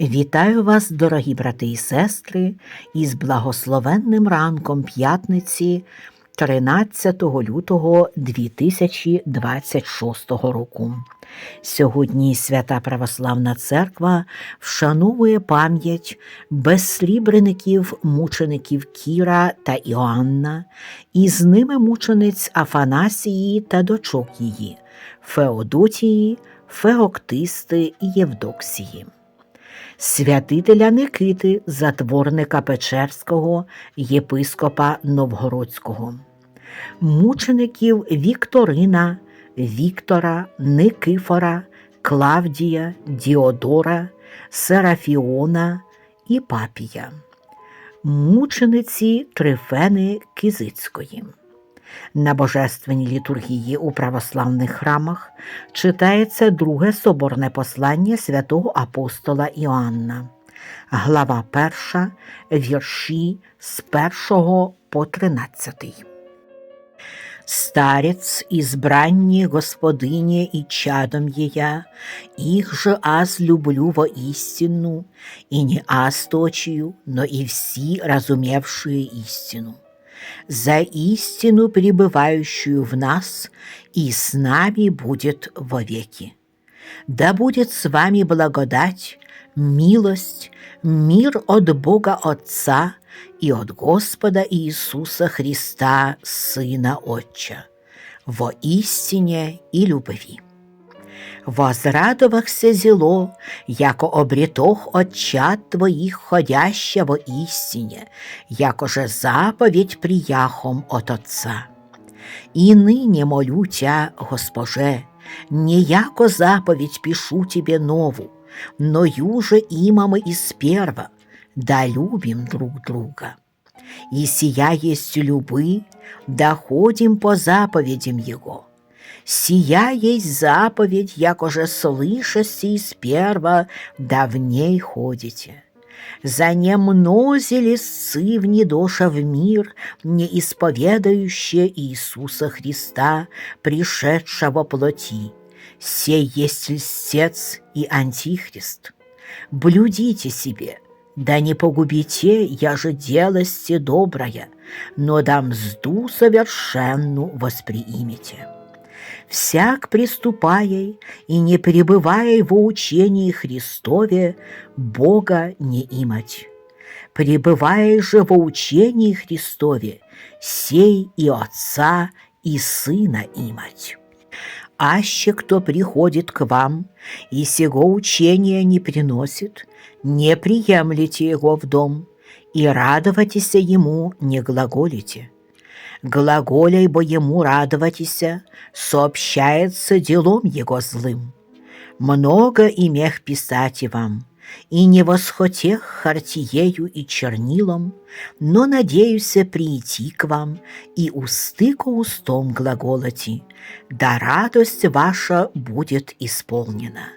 Вітаю вас, дорогі брати і сестри, із благословенним ранком п'ятниці 13 лютого 2026 року. Сьогодні Свята Православна Церква вшановує пам'ять безслібреників мучеників Кіра та Іоанна, і з ними мучениць Афанасії та дочок її, Феодотії, Феоктисти і Євдоксії святителя Никити, затворника Печерського, єпископа Новгородського, мучеників Вікторина, Віктора, Никифора, Клавдія, Діодора, Серафіона і Папія, мучениці Трифени Кизицької. На божественній літургії у православних храмах читається друге соборне послання святого апостола Іоанна, глава 1, вірші з 1 по 13. Старец, избранні господине и чадом ея, их же аз люблю во истину, и не аз точию, но и все разумевшие истину за истину, пребывающую в нас, и с нами будет вовеки. Да будет с вами благодать, милость, мир от Бога Отца и от Господа Иисуса Христа, Сына Отча, во истине и любви возрадовахся зело, яко обретох от чад твоих ходяща во истине, якоже заповедь прияхом от Отца. И ныне молю Тя, Госпоже, не яко заповедь пишу Тебе нову, но юже имамы из перва, да любим друг друга. И сия есть любы, доходим по заповедям Его Сия есть заповедь, якоже слышасте сперва, да в ней ходите. За не мнозили сцы в недоша в мир, не исповедающие Иисуса Христа, пришедшего плоти. Сей есть льстец и антихрист. Блюдите себе, да не погубите, я же делости доброе, но да мзду совершенну восприимите всяк приступая и не пребывая во учении Христове, Бога не имать. Пребывая же во учении Христове, сей и Отца, и Сына имать. Аще кто приходит к вам, и сего учения не приносит, не приемлете его в дом, и радоватесь ему не глаголите глаголяй бо ему радоватися, сообщается делом его злым. Много имех писать и вам, и не восхотех хартиею и чернилом, но надеюся прийти к вам и усты ко устом глаголати, да радость ваша будет исполнена.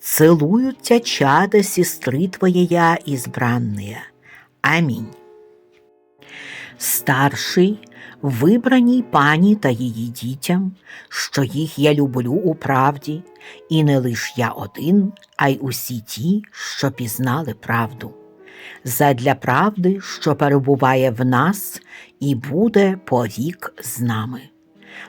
Целуют тебя чада сестры твоя избранные. Аминь. Старший вибраній пані та її дітям, що їх я люблю у правді, і не лиш я один, а й усі ті, що пізнали правду. Задля правди, що перебуває в нас, і буде повік з нами.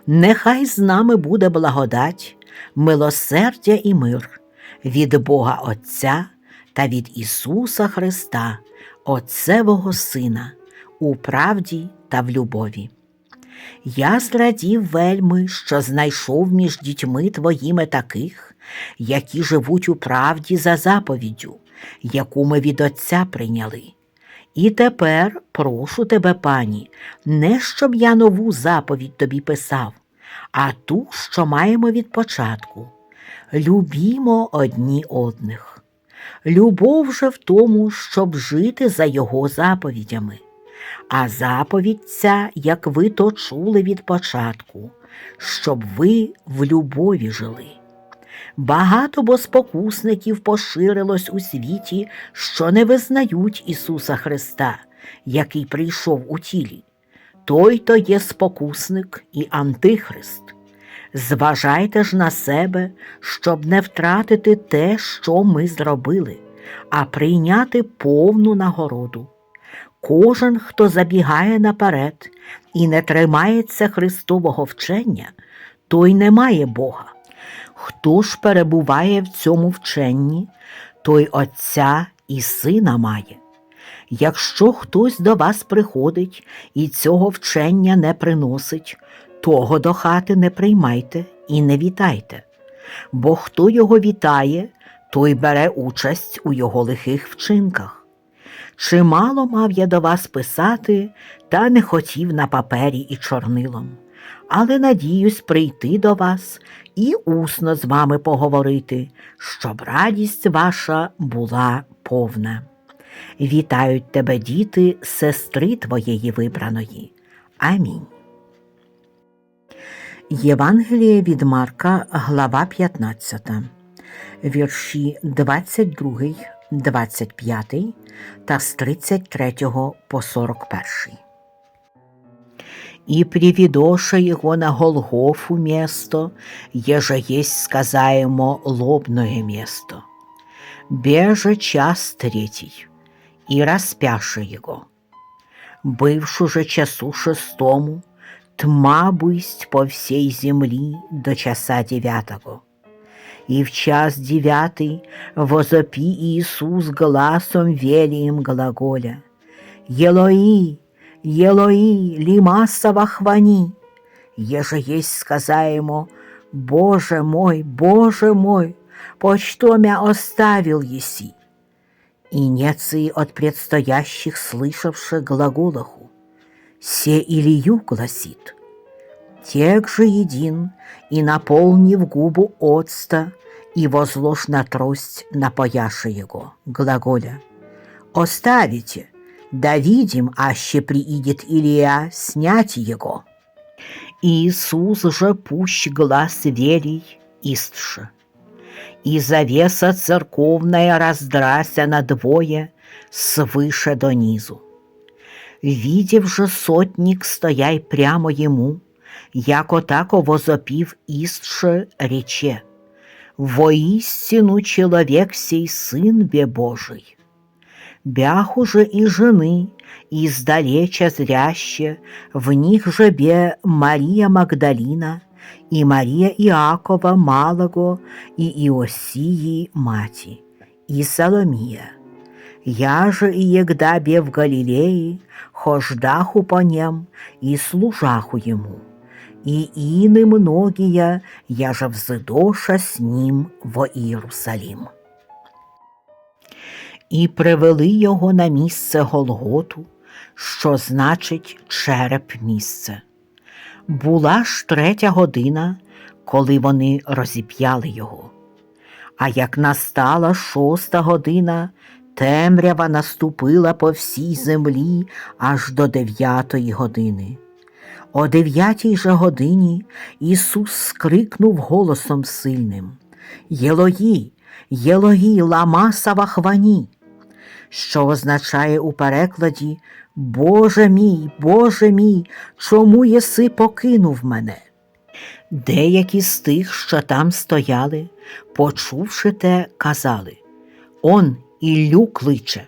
Нехай з нами буде благодать, милосердя і мир від Бога Отця та від Ісуса Христа, Отцевого Сина, у правді та в любові. Я зрадів вельми, що знайшов між дітьми твоїми таких, які живуть у правді за заповіддю, яку ми від Отця прийняли. І тепер прошу тебе, пані, не щоб я нову заповідь тобі писав, а ту, що маємо від початку. Любімо одні одних. Любов же в тому, щоб жити за його заповідями. А заповідь ця, як ви то чули від початку, щоб ви в любові жили. Багато бо спокусників поширилось у світі, що не визнають Ісуса Христа, який прийшов у тілі. Той то є спокусник і антихрист. Зважайте ж на себе, щоб не втратити те, що ми зробили, а прийняти повну нагороду. Кожен, хто забігає наперед і не тримається Христового вчення, той не має Бога. Хто ж перебуває в цьому вченні, той Отця і Сина має. Якщо хтось до вас приходить і цього вчення не приносить, того до хати не приймайте і не вітайте, бо хто його вітає, той бере участь у його лихих вчинках. Чимало мав я до вас писати, та не хотів на папері і чорнилом, але надіюсь прийти до вас і усно з вами поговорити, щоб радість ваша була повна. Вітають тебе, діти, сестри твоєї вибраної. Амінь. Євангеліє від Марка, глава 15, вірші 22, 25 та з 33 по 41. И приведоша его на Голгофу место, еже есть сказаемо лобное место. Беже час третий, и распяше его. Бывшу же часу шестому, тьма бысть по всей земли до часа девятого. И в час девятый возопи Иисус гласом велием глаголя. Елои, Елои, лимаса вахвани, еже есть сказаемо, Боже мой, Боже мой, почто мя оставил еси? И нецы от предстоящих слышавших глаголаху, се Илью гласит, Тех же един, и наполнив губу отста, и возложь на трость напояши его, глаголя. Оставите, да видим, аще приидет Илия снять его. Иисус же пущ глаз верий истше. И завеса церковная раздрася надвое свыше донизу. Видев же сотник, стояй прямо ему, яко тако возопив истше рече. Воистину человек сей сын бе Божий. Бях уже и жены, издалеча зряще, в них же бе Мария Магдалина, и Мария Иакова Малого, и Иосии мати, и Соломия. Я же и егда бе в Галилее, хождаху по нем и служаху ему, и ины многие, я же взидоша с ним во Иерусалим. І привели його на місце Голготу, що значить череп місце. Була ж третя година, коли вони розіп'яли його. А як настала шоста година, темрява наступила по всій землі аж до дев'ятої години. О дев'ятій же годині Ісус скрикнув голосом сильним Єлої, Єлої, лама савахвані, що означає у перекладі Боже мій, Боже мій, чому єси покинув мене? Деякі з тих, що там стояли, почувши те, казали Он Іллю кличе.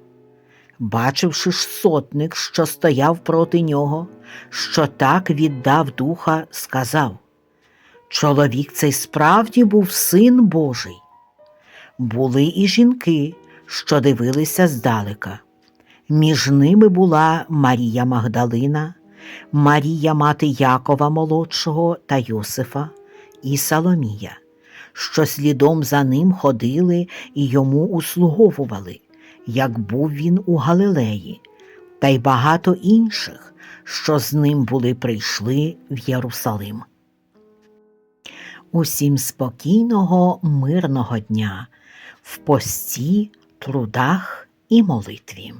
Бачивши ж сотник, що стояв проти нього, що так віддав духа, сказав Чоловік цей справді був син Божий. Були і жінки, що дивилися здалека. Між ними була Марія Магдалина, Марія мати Якова молодшого та Йосифа і Соломія, що слідом за ним ходили і йому услуговували, як був він у Галилеї, та й багато інших, що з ним були прийшли в Єрусалим. Усім спокійного, мирного дня в пості, трудах і молитві.